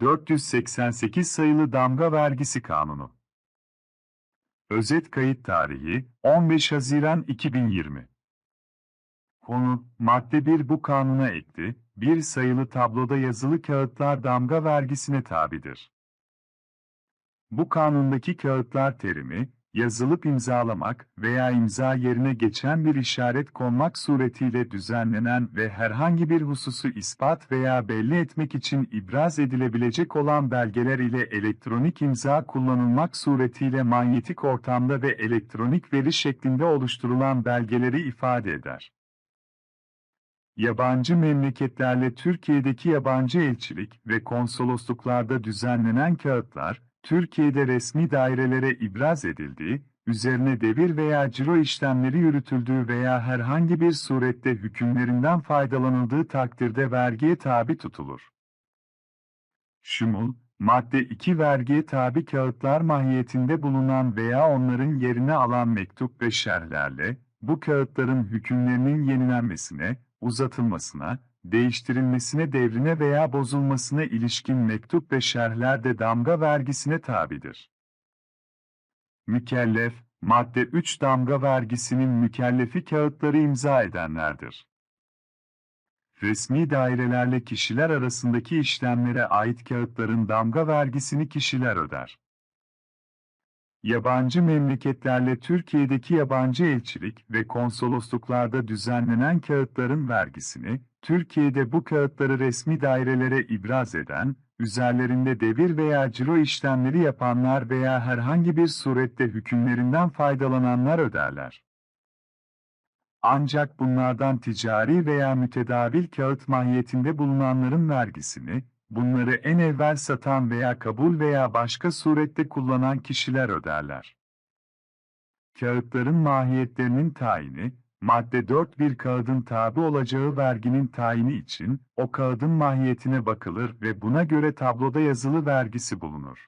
488 sayılı damga vergisi kanunu. Özet kayıt tarihi 15 Haziran 2020. Konu, madde 1 bu kanuna ekli, bir sayılı tabloda yazılı kağıtlar damga vergisine tabidir. Bu kanundaki kağıtlar terimi, yazılıp imzalamak veya imza yerine geçen bir işaret konmak suretiyle düzenlenen ve herhangi bir hususu ispat veya belli etmek için ibraz edilebilecek olan belgeler ile elektronik imza kullanılmak suretiyle manyetik ortamda ve elektronik veri şeklinde oluşturulan belgeleri ifade eder. Yabancı memleketlerle Türkiye'deki yabancı elçilik ve konsolosluklarda düzenlenen kağıtlar, Türkiye'de resmi dairelere ibraz edildiği, üzerine devir veya ciro işlemleri yürütüldüğü veya herhangi bir surette hükümlerinden faydalanıldığı takdirde vergiye tabi tutulur. Şumul, madde 2 vergiye tabi kağıtlar mahiyetinde bulunan veya onların yerine alan mektup ve şerhlerle, bu kağıtların hükümlerinin yenilenmesine, uzatılmasına, değiştirilmesine devrine veya bozulmasına ilişkin mektup ve şerhler de damga vergisine tabidir. Mükellef, madde 3 damga vergisinin mükellefi kağıtları imza edenlerdir. Resmi dairelerle kişiler arasındaki işlemlere ait kağıtların damga vergisini kişiler öder. Yabancı memleketlerle Türkiye'deki yabancı elçilik ve konsolosluklarda düzenlenen kağıtların vergisini, Türkiye'de bu kağıtları resmi dairelere ibraz eden, üzerlerinde devir veya ciro işlemleri yapanlar veya herhangi bir surette hükümlerinden faydalananlar öderler. Ancak bunlardan ticari veya mütedavil kağıt mahiyetinde bulunanların vergisini, bunları en evvel satan veya kabul veya başka surette kullanan kişiler öderler. Kağıtların mahiyetlerinin tayini, madde 4 bir kağıdın tabi olacağı verginin tayini için, o kağıdın mahiyetine bakılır ve buna göre tabloda yazılı vergisi bulunur.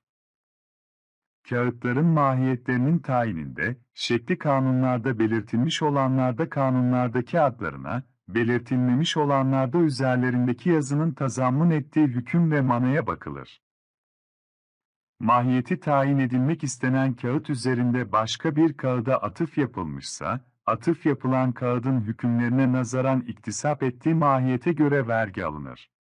Kağıtların mahiyetlerinin tayininde, şekli kanunlarda belirtilmiş olanlarda kanunlardaki adlarına, belirtilmemiş olanlarda üzerlerindeki yazının tazammun ettiği hüküm ve manaya bakılır. Mahiyeti tayin edilmek istenen kağıt üzerinde başka bir kağıda atıf yapılmışsa, atıf yapılan kağıdın hükümlerine nazaran iktisap ettiği mahiyete göre vergi alınır.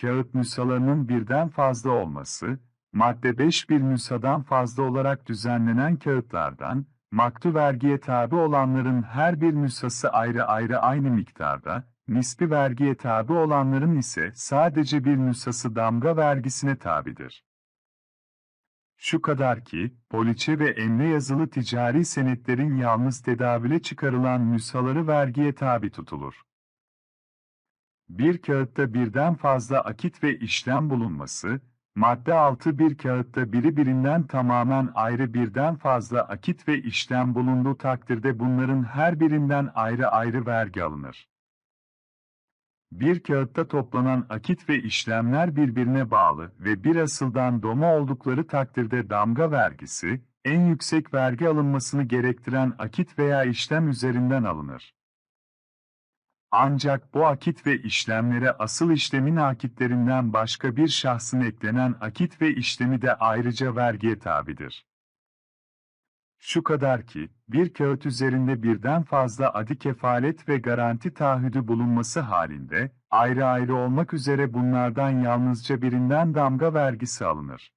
Kağıt nüshalarının birden fazla olması, madde 5 bir nüshadan fazla olarak düzenlenen kağıtlardan, maktu vergiye tabi olanların her bir nüshası ayrı ayrı aynı miktarda, nispi vergiye tabi olanların ise sadece bir nüshası damga vergisine tabidir. Şu kadar ki, poliçe ve emre yazılı ticari senetlerin yalnız tedavüle çıkarılan nüshaları vergiye tabi tutulur. Bir kağıtta birden fazla akit ve işlem bulunması, Madde 6 bir kağıtta biri birinden tamamen ayrı birden fazla akit ve işlem bulunduğu takdirde bunların her birinden ayrı ayrı vergi alınır. Bir kağıtta toplanan akit ve işlemler birbirine bağlı ve bir asıldan doma oldukları takdirde damga vergisi, en yüksek vergi alınmasını gerektiren akit veya işlem üzerinden alınır. Ancak bu akit ve işlemlere asıl işlemin akitlerinden başka bir şahsın eklenen akit ve işlemi de ayrıca vergiye tabidir. Şu kadar ki, bir kağıt üzerinde birden fazla adi kefalet ve garanti taahhüdü bulunması halinde, ayrı ayrı olmak üzere bunlardan yalnızca birinden damga vergisi alınır.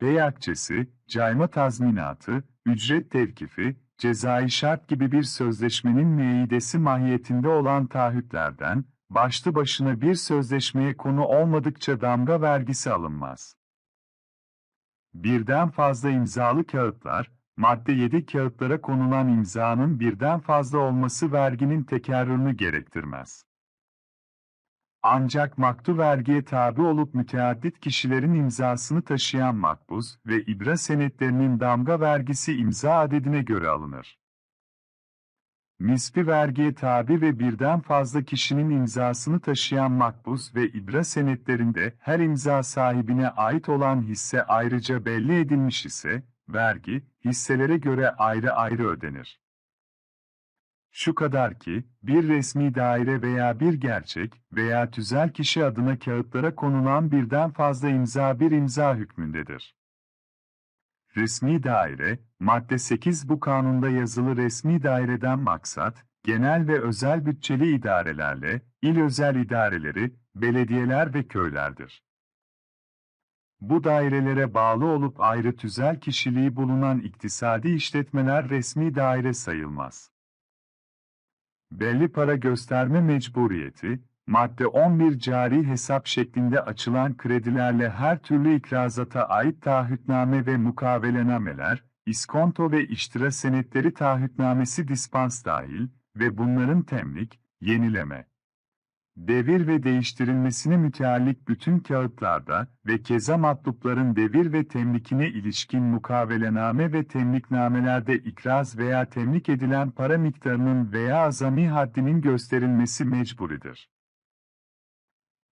Bey akçesi, cayma tazminatı, ücret tevkifi, cezai şart gibi bir sözleşmenin müeyyidesi mahiyetinde olan taahhütlerden, başlı başına bir sözleşmeye konu olmadıkça damga vergisi alınmaz. Birden fazla imzalı kağıtlar, madde 7 kağıtlara konulan imzanın birden fazla olması verginin tekerrürünü gerektirmez. Ancak maktu vergiye tabi olup müteaddit kişilerin imzasını taşıyan makbuz ve ibra senetlerinin damga vergisi imza adedine göre alınır. Nispi vergiye tabi ve birden fazla kişinin imzasını taşıyan makbuz ve ibra senetlerinde her imza sahibine ait olan hisse ayrıca belli edilmiş ise, vergi, hisselere göre ayrı ayrı ödenir. Şu kadar ki, bir resmi daire veya bir gerçek veya tüzel kişi adına kağıtlara konulan birden fazla imza bir imza hükmündedir. Resmi daire, madde 8 bu kanunda yazılı resmi daireden maksat, genel ve özel bütçeli idarelerle, il özel idareleri, belediyeler ve köylerdir. Bu dairelere bağlı olup ayrı tüzel kişiliği bulunan iktisadi işletmeler resmi daire sayılmaz. Belli para gösterme mecburiyeti, madde 11 cari hesap şeklinde açılan kredilerle her türlü ikrazata ait taahhütname ve mukavelenameler, iskonto ve iştira senetleri taahhütnamesi dispans dahil ve bunların temlik, yenileme, devir ve değiştirilmesine müteallik bütün kağıtlarda ve keza matlupların devir ve temlikine ilişkin mukavelename ve temliknamelerde ikraz veya temlik edilen para miktarının veya azami haddinin gösterilmesi mecburidir.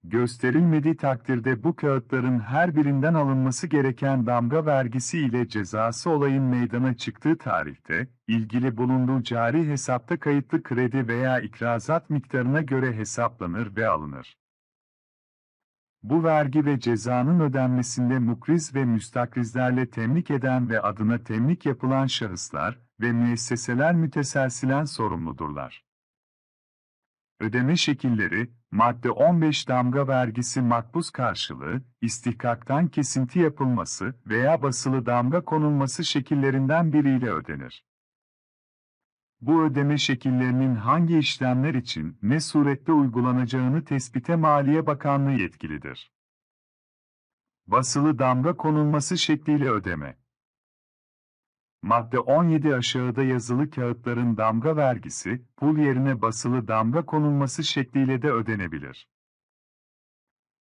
Gösterilmediği takdirde bu kağıtların her birinden alınması gereken damga vergisi ile cezası olayın meydana çıktığı tarihte, ilgili bulunduğu cari hesapta kayıtlı kredi veya ikrazat miktarına göre hesaplanır ve alınır. Bu vergi ve cezanın ödenmesinde mukriz ve müstakrizlerle temlik eden ve adına temlik yapılan şahıslar ve müesseseler müteselsilen sorumludurlar. Ödeme şekilleri, madde 15 damga vergisi makbuz karşılığı, istihkaktan kesinti yapılması veya basılı damga konulması şekillerinden biriyle ödenir. Bu ödeme şekillerinin hangi işlemler için ne surette uygulanacağını tespite Maliye Bakanlığı yetkilidir. Basılı damga konulması şekliyle ödeme Madde 17 aşağıda yazılı kağıtların damga vergisi, pul yerine basılı damga konulması şekliyle de ödenebilir.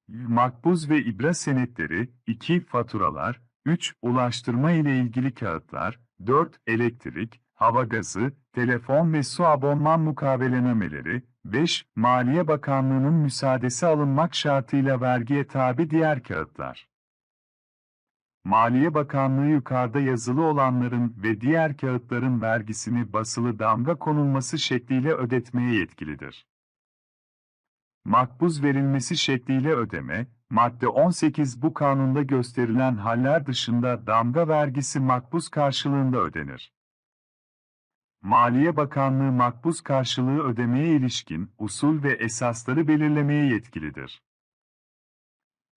Makbuz ve ibra senetleri, 2. Faturalar, 3. Ulaştırma ile ilgili kağıtlar, 4. Elektrik, hava gazı, telefon ve su abonman mukavelenameleri, 5. Maliye Bakanlığı'nın müsaadesi alınmak şartıyla vergiye tabi diğer kağıtlar. Maliye Bakanlığı yukarıda yazılı olanların ve diğer kağıtların vergisini basılı damga konulması şekliyle ödetmeye yetkilidir. Makbuz verilmesi şekliyle ödeme, madde 18 bu kanunda gösterilen haller dışında damga vergisi makbuz karşılığında ödenir. Maliye Bakanlığı makbuz karşılığı ödemeye ilişkin usul ve esasları belirlemeye yetkilidir.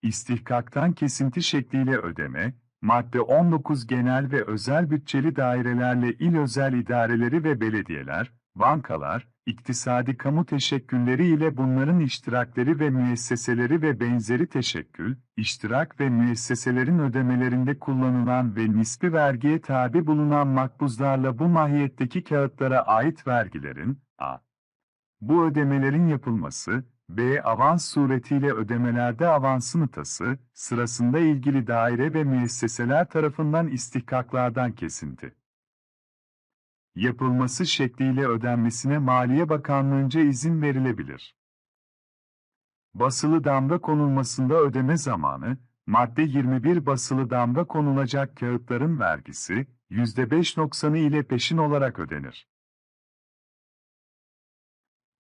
İstihkaktan kesinti şekliyle ödeme, madde 19 genel ve özel bütçeli dairelerle il özel idareleri ve belediyeler, bankalar, iktisadi kamu teşekkülleri ile bunların iştirakleri ve müesseseleri ve benzeri teşekkül, iştirak ve müesseselerin ödemelerinde kullanılan ve nispi vergiye tabi bulunan makbuzlarla bu mahiyetteki kağıtlara ait vergilerin, a. Bu ödemelerin yapılması, B. Avans suretiyle ödemelerde avansın ıtası, sırasında ilgili daire ve müesseseler tarafından istihkaklardan kesinti. Yapılması şekliyle ödenmesine Maliye Bakanlığı'nca izin verilebilir. Basılı damga konulmasında ödeme zamanı, madde 21 basılı damga konulacak kağıtların vergisi, %5 noksanı ile peşin olarak ödenir.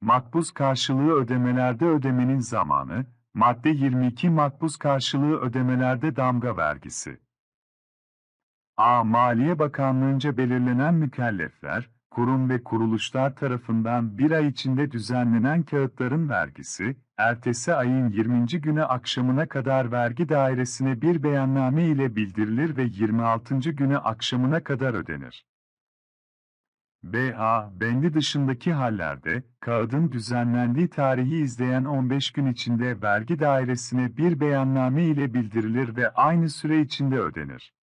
Makbuz karşılığı ödemelerde ödemenin zamanı, madde 22 makbuz karşılığı ödemelerde damga vergisi. A. Maliye Bakanlığı'nca belirlenen mükellefler, kurum ve kuruluşlar tarafından bir ay içinde düzenlenen kağıtların vergisi, ertesi ayın 20. günü akşamına kadar vergi dairesine bir beyanname ile bildirilir ve 26. günü akşamına kadar ödenir. B.A. Bendi dışındaki hallerde, kağıdın düzenlendiği tarihi izleyen 15 gün içinde vergi dairesine bir beyanname ile bildirilir ve aynı süre içinde ödenir.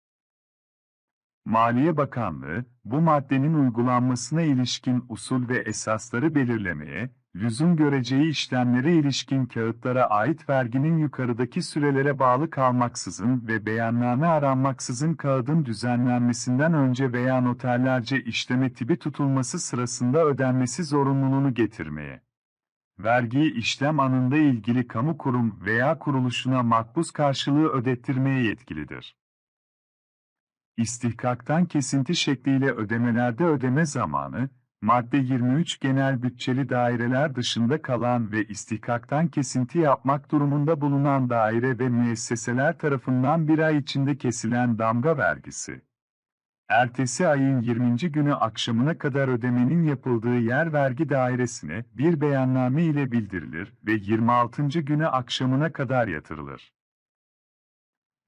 Maliye Bakanlığı, bu maddenin uygulanmasına ilişkin usul ve esasları belirlemeye, lüzum göreceği işlemlere ilişkin kağıtlara ait verginin yukarıdaki sürelere bağlı kalmaksızın ve beyanname aranmaksızın kağıdın düzenlenmesinden önce veya noterlerce işleme tipi tutulması sırasında ödenmesi zorunluluğunu getirmeye. Vergiyi işlem anında ilgili kamu kurum veya kuruluşuna makbuz karşılığı ödettirmeye yetkilidir. İstihkaktan kesinti şekliyle ödemelerde ödeme zamanı, Madde 23 genel bütçeli daireler dışında kalan ve istihkaktan kesinti yapmak durumunda bulunan daire ve müesseseler tarafından bir ay içinde kesilen damga vergisi. Ertesi ayın 20. günü akşamına kadar ödemenin yapıldığı yer vergi dairesine bir beyanname ile bildirilir ve 26. günü akşamına kadar yatırılır.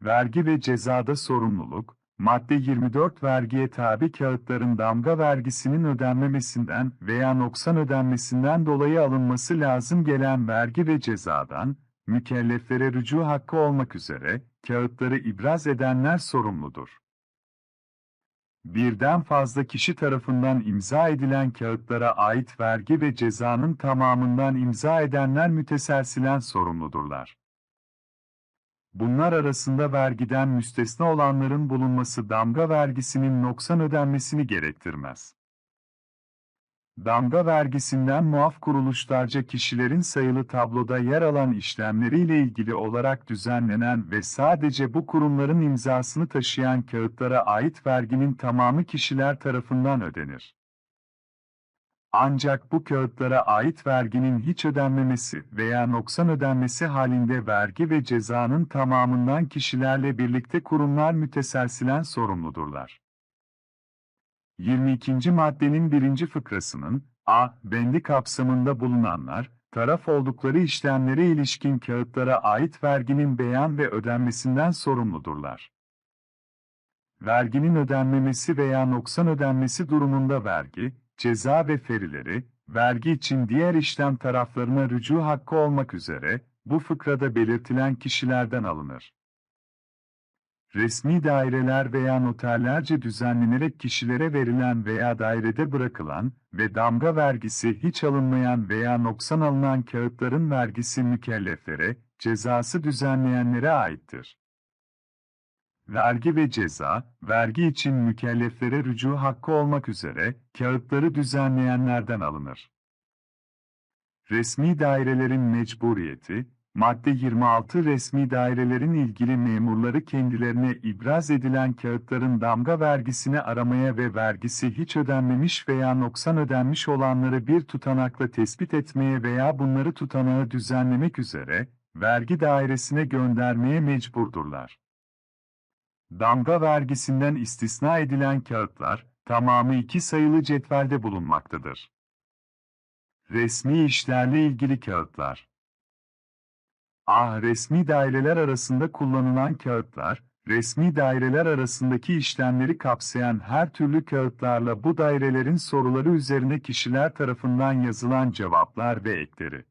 Vergi ve cezada sorumluluk, madde 24 vergiye tabi kağıtların damga vergisinin ödenmemesinden veya noksan ödenmesinden dolayı alınması lazım gelen vergi ve cezadan, mükelleflere rücu hakkı olmak üzere, kağıtları ibraz edenler sorumludur. Birden fazla kişi tarafından imza edilen kağıtlara ait vergi ve cezanın tamamından imza edenler müteselsilen sorumludurlar. Bunlar arasında vergiden müstesna olanların bulunması damga vergisinin noksan ödenmesini gerektirmez. Damga vergisinden muaf kuruluşlarca kişilerin sayılı tabloda yer alan işlemleriyle ilgili olarak düzenlenen ve sadece bu kurumların imzasını taşıyan kağıtlara ait verginin tamamı kişiler tarafından ödenir. Ancak bu kağıtlara ait verginin hiç ödenmemesi veya noksan ödenmesi halinde vergi ve cezanın tamamından kişilerle birlikte kurumlar müteselsilen sorumludurlar. 22. maddenin birinci fıkrasının A. Bendi kapsamında bulunanlar, taraf oldukları işlemlere ilişkin kağıtlara ait verginin beyan ve ödenmesinden sorumludurlar. Verginin ödenmemesi veya noksan ödenmesi durumunda vergi, ceza ve ferileri, vergi için diğer işlem taraflarına rücu hakkı olmak üzere, bu fıkrada belirtilen kişilerden alınır. Resmi daireler veya noterlerce düzenlenerek kişilere verilen veya dairede bırakılan ve damga vergisi hiç alınmayan veya noksan alınan kağıtların vergisi mükelleflere, cezası düzenleyenlere aittir. Vergi ve ceza, vergi için mükelleflere rücu hakkı olmak üzere, kağıtları düzenleyenlerden alınır. Resmi dairelerin mecburiyeti, Madde 26 resmi dairelerin ilgili memurları kendilerine ibraz edilen kağıtların damga vergisini aramaya ve vergisi hiç ödenmemiş veya noksan ödenmiş olanları bir tutanakla tespit etmeye veya bunları tutanağı düzenlemek üzere, vergi dairesine göndermeye mecburdurlar. Damga vergisinden istisna edilen kağıtlar, tamamı iki sayılı cetvelde bulunmaktadır. Resmi işlerle ilgili kağıtlar A. Resmi daireler arasında kullanılan kağıtlar, resmi daireler arasındaki işlemleri kapsayan her türlü kağıtlarla bu dairelerin soruları üzerine kişiler tarafından yazılan cevaplar ve ekleri.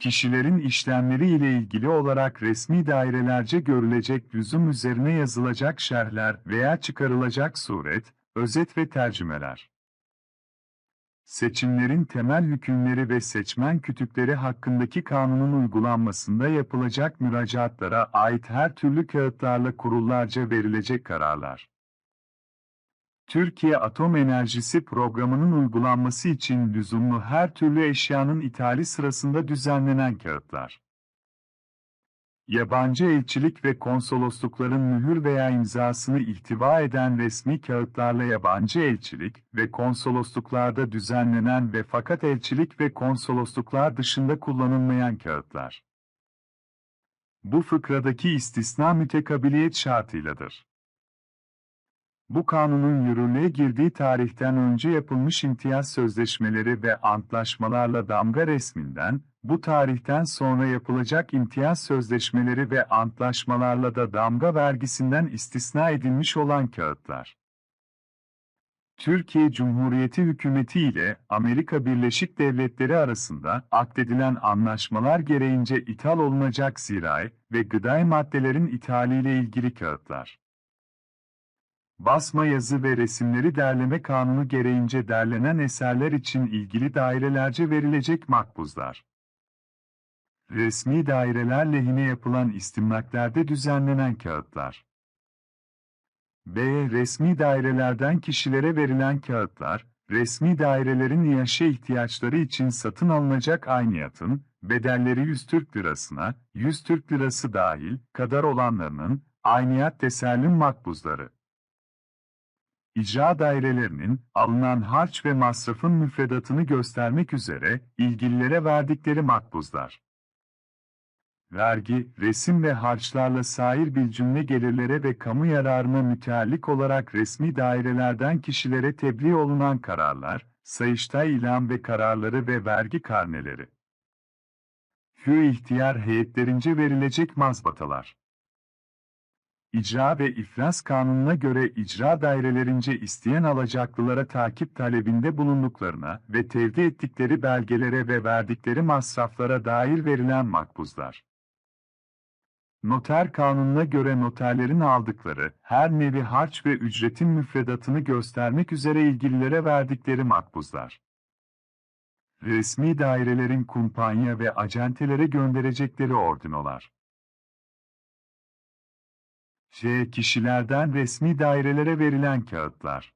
Kişilerin işlemleri ile ilgili olarak resmi dairelerce görülecek lüzum üzerine yazılacak şerhler veya çıkarılacak suret, özet ve tercümeler seçimlerin temel hükümleri ve seçmen kütükleri hakkındaki kanunun uygulanmasında yapılacak müracaatlara ait her türlü kağıtlarla kurullarca verilecek kararlar. Türkiye Atom Enerjisi Programı'nın uygulanması için lüzumlu her türlü eşyanın ithali sırasında düzenlenen kağıtlar yabancı elçilik ve konsoloslukların mühür veya imzasını ihtiva eden resmi kağıtlarla yabancı elçilik ve konsolosluklarda düzenlenen ve fakat elçilik ve konsolosluklar dışında kullanılmayan kağıtlar. Bu fıkradaki istisna mütekabiliyet şartıyladır. Bu kanunun yürürlüğe girdiği tarihten önce yapılmış imtiyaz sözleşmeleri ve antlaşmalarla damga resminden, bu tarihten sonra yapılacak imtiyaz sözleşmeleri ve antlaşmalarla da damga vergisinden istisna edilmiş olan kağıtlar. Türkiye Cumhuriyeti hükümeti ile Amerika Birleşik Devletleri arasında akdedilen anlaşmalar gereğince ithal olunacak zirai ve gıday maddelerin ithaliyle ilgili kağıtlar. Basma yazı ve resimleri derleme kanunu gereğince derlenen eserler için ilgili dairelerce verilecek makbuzlar resmi daireler lehine yapılan istimlaklerde düzenlenen kağıtlar. B. Resmi dairelerden kişilere verilen kağıtlar, resmi dairelerin yaşa ihtiyaçları için satın alınacak ayniyatın, bedelleri 100 Türk lirasına, 100 Türk lirası dahil, kadar olanlarının, ayniyat tesellim makbuzları. İcra dairelerinin alınan harç ve masrafın müfredatını göstermek üzere ilgililere verdikleri makbuzlar. Vergi, resim ve harçlarla sair bir cümle gelirlere ve kamu yararına müteallik olarak resmi dairelerden kişilere tebliğ olunan kararlar, sayıştay ilan ve kararları ve vergi karneleri. Hü ihtiyar heyetlerince verilecek mazbatalar. İcra ve İflas Kanunu'na göre icra dairelerince isteyen alacaklılara takip talebinde bulunduklarına ve tevdi ettikleri belgelere ve verdikleri masraflara dair verilen makbuzlar. Noter kanununa göre noterlerin aldıkları her nevi harç ve ücretin müfredatını göstermek üzere ilgililere verdikleri makbuzlar. Resmi dairelerin kumpanya ve acentelere gönderecekleri ordinolar. J. Kişilerden resmi dairelere verilen kağıtlar.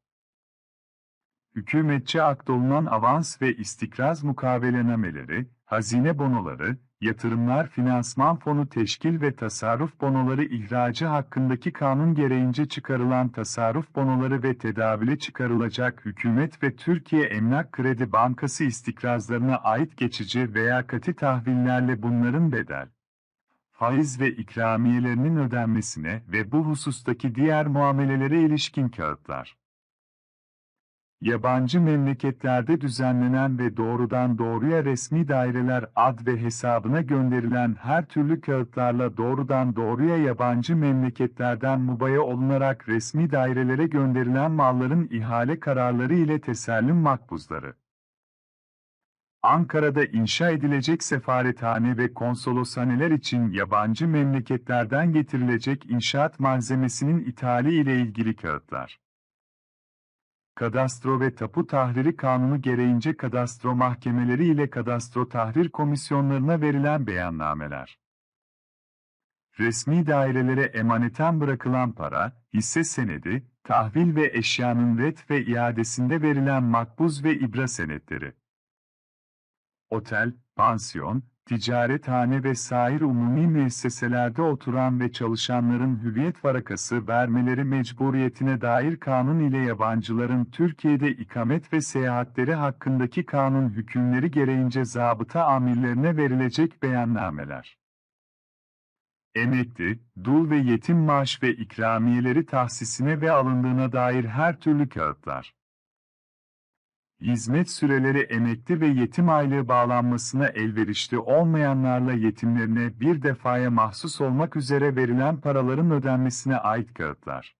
Hükümetçe akdolunan avans ve istikraz mukavelenameleri, hazine bonoları, yatırımlar finansman fonu teşkil ve tasarruf bonoları ihracı hakkındaki kanun gereğince çıkarılan tasarruf bonoları ve tedavüle çıkarılacak hükümet ve Türkiye Emlak Kredi Bankası istikrazlarına ait geçici veya katı tahvillerle bunların bedel, faiz ve ikramiyelerinin ödenmesine ve bu husustaki diğer muamelelere ilişkin kağıtlar. Yabancı memleketlerde düzenlenen ve doğrudan doğruya resmi daireler ad ve hesabına gönderilen her türlü kağıtlarla doğrudan doğruya yabancı memleketlerden mubaya olunarak resmi dairelere gönderilen malların ihale kararları ile tesellüm makbuzları. Ankara'da inşa edilecek sefarethane ve konsoloshaneler için yabancı memleketlerden getirilecek inşaat malzemesinin ithali ile ilgili kağıtlar. Kadastro ve Tapu Tahriri Kanunu gereğince kadastro mahkemeleri ile kadastro tahrir komisyonlarına verilen beyannameler. Resmi dairelere emaneten bırakılan para, hisse senedi, tahvil ve eşyanın red ve iadesinde verilen makbuz ve ibra senetleri. Otel, pansiyon, ticarethane ve sair umumi müesseselerde oturan ve çalışanların hüviyet varakası vermeleri mecburiyetine dair kanun ile yabancıların Türkiye'de ikamet ve seyahatleri hakkındaki kanun hükümleri gereğince zabıta amirlerine verilecek beyannameler. Emekli, dul ve yetim maaş ve ikramiyeleri tahsisine ve alındığına dair her türlü kağıtlar hizmet süreleri emekli ve yetim aylığı bağlanmasına elverişli olmayanlarla yetimlerine bir defaya mahsus olmak üzere verilen paraların ödenmesine ait kağıtlar.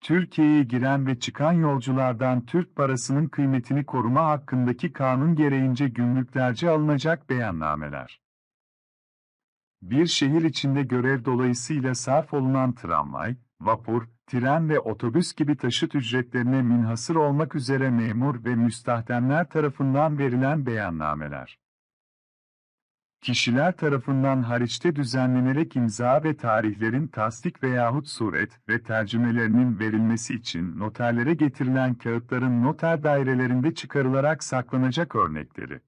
Türkiye'ye giren ve çıkan yolculardan Türk parasının kıymetini koruma hakkındaki kanun gereğince gümrüklerce alınacak beyannameler. Bir şehir içinde görev dolayısıyla sarf olunan tramvay, vapur, tren ve otobüs gibi taşıt ücretlerine minhasır olmak üzere memur ve müstahdemler tarafından verilen beyannameler. Kişiler tarafından hariçte düzenlenerek imza ve tarihlerin tasdik veyahut suret ve tercümelerinin verilmesi için noterlere getirilen kağıtların noter dairelerinde çıkarılarak saklanacak örnekleri.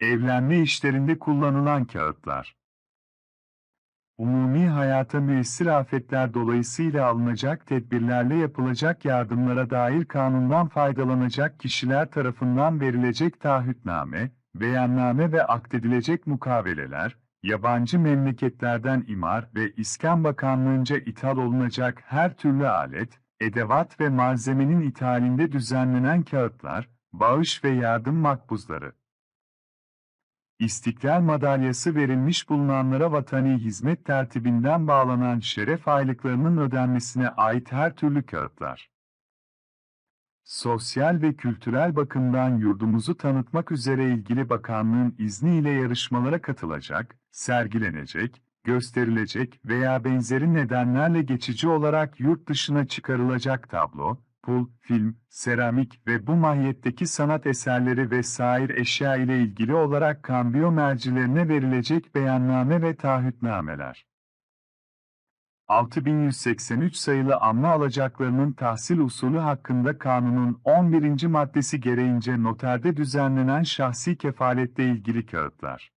Evlenme işlerinde kullanılan kağıtlar umumi hayata müessir afetler dolayısıyla alınacak tedbirlerle yapılacak yardımlara dair kanundan faydalanacak kişiler tarafından verilecek taahhütname, beyanname ve akdedilecek mukaveleler, yabancı memleketlerden imar ve İskan Bakanlığı'nca ithal olunacak her türlü alet, edevat ve malzemenin ithalinde düzenlenen kağıtlar, bağış ve yardım makbuzları. İstiklal Madalyası verilmiş bulunanlara vatani hizmet tertibinden bağlanan şeref aylıklarının ödenmesine ait her türlü kağıtlar. Sosyal ve kültürel bakımdan yurdumuzu tanıtmak üzere ilgili bakanlığın izniyle yarışmalara katılacak, sergilenecek, gösterilecek veya benzeri nedenlerle geçici olarak yurt dışına çıkarılacak tablo, pul, film, seramik ve bu mahiyetteki sanat eserleri ve sair eşya ile ilgili olarak kambiyo mercilerine verilecek beyanname ve taahhütnameler. 6183 sayılı anma alacaklarının tahsil usulü hakkında kanunun 11. maddesi gereğince noterde düzenlenen şahsi kefaletle ilgili kağıtlar.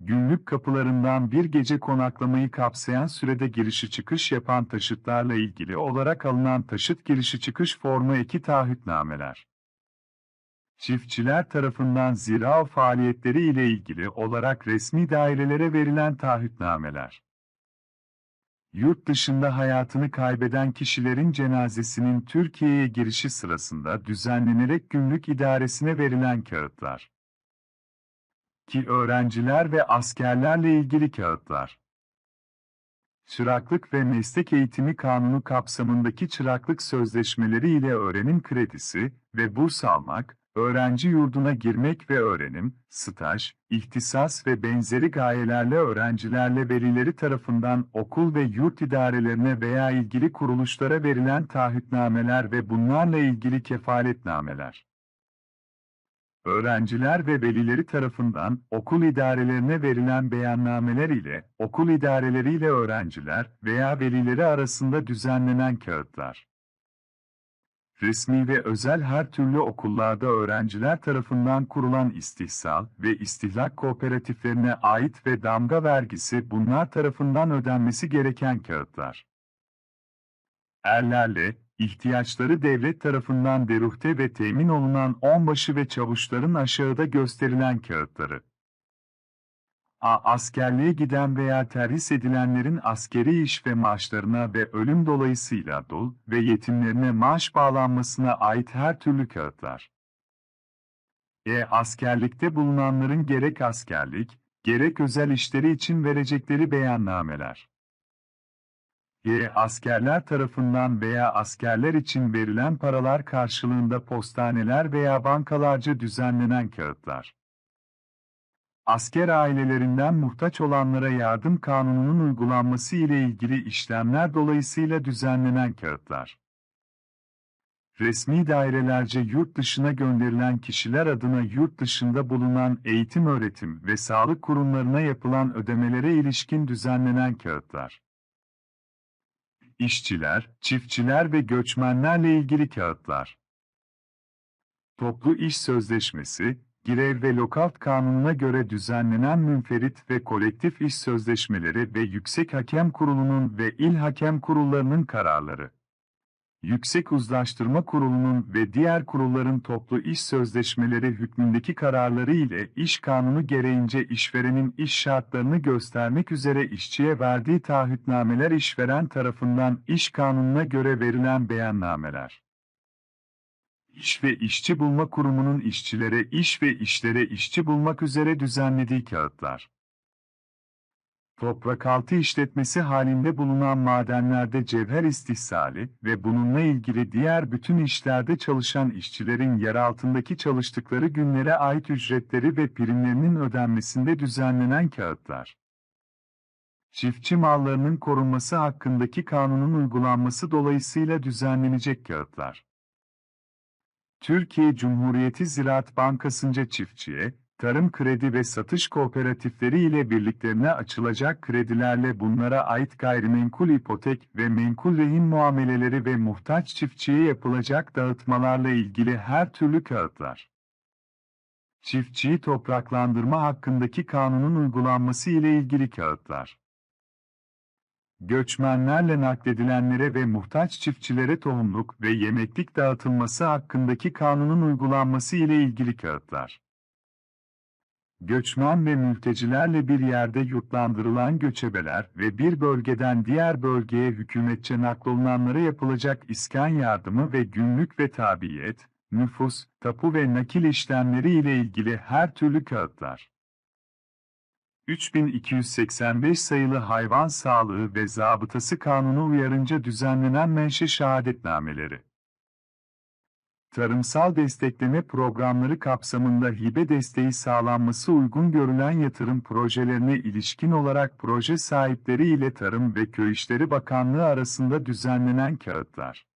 Günlük kapılarından bir gece konaklamayı kapsayan sürede girişi çıkış yapan taşıtlarla ilgili olarak alınan taşıt girişi çıkış formu eki taahhütnameler. Çiftçiler tarafından zira faaliyetleri ile ilgili olarak resmi dairelere verilen taahhütnameler. Yurt dışında hayatını kaybeden kişilerin cenazesinin Türkiye'ye girişi sırasında düzenlenerek gümrük idaresine verilen kağıtlar. Ki öğrenciler ve askerlerle ilgili kağıtlar. Çıraklık ve Meslek Eğitimi Kanunu kapsamındaki çıraklık sözleşmeleri ile öğrenim kredisi ve burs almak, öğrenci yurduna girmek ve öğrenim, staj, ihtisas ve benzeri gayelerle öğrencilerle velileri tarafından okul ve yurt idarelerine veya ilgili kuruluşlara verilen taahhütnameler ve bunlarla ilgili kefaletnameler. Öğrenciler ve velileri tarafından okul idarelerine verilen beyannameler ile okul idareleriyle öğrenciler veya velileri arasında düzenlenen kağıtlar resmi ve özel her türlü okullarda öğrenciler tarafından kurulan istihsal ve istihlak kooperatiflerine ait ve damga vergisi bunlar tarafından ödenmesi gereken kağıtlar. Erlerle, ihtiyaçları devlet tarafından deruhte ve temin olunan onbaşı ve çavuşların aşağıda gösterilen kağıtları. A. Askerliğe giden veya terhis edilenlerin askeri iş ve maaşlarına ve ölüm dolayısıyla dul ve yetimlerine maaş bağlanmasına ait her türlü kağıtlar. E. Askerlikte bulunanların gerek askerlik, gerek özel işleri için verecekleri beyannameler. G. Askerler tarafından veya askerler için verilen paralar karşılığında postaneler veya bankalarca düzenlenen kağıtlar asker ailelerinden muhtaç olanlara yardım kanununun uygulanması ile ilgili işlemler dolayısıyla düzenlenen kağıtlar. Resmi dairelerce yurt dışına gönderilen kişiler adına yurt dışında bulunan eğitim öğretim ve sağlık kurumlarına yapılan ödemelere ilişkin düzenlenen kağıtlar. İşçiler, çiftçiler ve göçmenlerle ilgili kağıtlar. Toplu iş sözleşmesi, Girev ve Lokalt Kanunu'na göre düzenlenen münferit ve kolektif iş sözleşmeleri ve Yüksek Hakem Kurulu'nun ve İl Hakem Kurullarının kararları. Yüksek Uzlaştırma Kurulu'nun ve diğer kurulların toplu iş sözleşmeleri hükmündeki kararları ile iş kanunu gereğince işverenin iş şartlarını göstermek üzere işçiye verdiği taahhütnameler işveren tarafından iş kanununa göre verilen beyannameler. İş ve İşçi Bulma Kurumu'nun işçilere iş ve işlere işçi bulmak üzere düzenlediği kağıtlar. Toprakaltı işletmesi halinde bulunan madenlerde cevher istihsali ve bununla ilgili diğer bütün işlerde çalışan işçilerin yer altındaki çalıştıkları günlere ait ücretleri ve primlerinin ödenmesinde düzenlenen kağıtlar. Çiftçi mallarının korunması hakkındaki kanunun uygulanması dolayısıyla düzenlenecek kağıtlar. Türkiye Cumhuriyeti Ziraat Bankası'nca çiftçiye, tarım kredi ve satış kooperatifleri ile birliklerine açılacak kredilerle bunlara ait gayrimenkul ipotek ve menkul rehin muameleleri ve muhtaç çiftçiye yapılacak dağıtmalarla ilgili her türlü kağıtlar. Çiftçiyi topraklandırma hakkındaki kanunun uygulanması ile ilgili kağıtlar göçmenlerle nakledilenlere ve muhtaç çiftçilere tohumluk ve yemeklik dağıtılması hakkındaki kanunun uygulanması ile ilgili kağıtlar. Göçmen ve mültecilerle bir yerde yurtlandırılan göçebeler ve bir bölgeden diğer bölgeye hükümetçe naklolunanlara yapılacak iskan yardımı ve günlük ve tabiyet, nüfus, tapu ve nakil işlemleri ile ilgili her türlü kağıtlar. 3285 sayılı Hayvan Sağlığı ve Zabıtası Kanunu uyarınca düzenlenen menşe şehadetnameleri. Tarımsal destekleme programları kapsamında hibe desteği sağlanması uygun görülen yatırım projelerine ilişkin olarak proje sahipleri ile Tarım ve Köy İşleri Bakanlığı arasında düzenlenen kağıtlar.